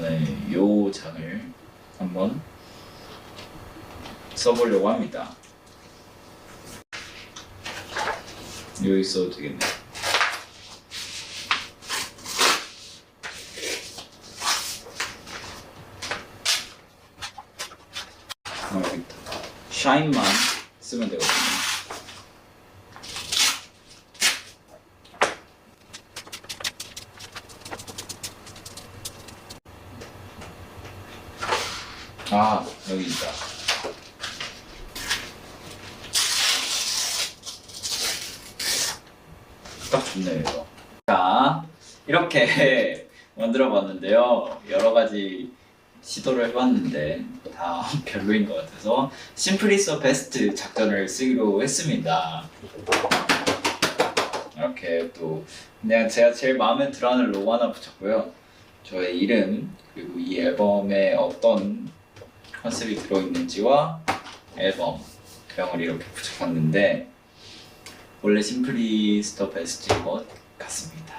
네, 요 장을 한번 써보려고 합니다. 여기 써도 되겠네. 어, 있다. 샤인만 쓰면 되거든요. 아, 여기 있다. 딱 좋네요, 이거. 자, 이렇게 만들어 봤는데요. 여러 가지 시도를 해봤는데 다 별로인 것 같아서 심플리서 베스트 작전을 쓰기로 했습니다. 이렇게 또 그냥 제가 제일 마음에 들어하는 로고 하나 붙였고요. 저의 이름 그리고 이 앨범에 어떤 컨셉이 들어있는지와 앨범 병을 이렇게 붙여봤는데 원래 심플리스터 베스트인 것 같습니다.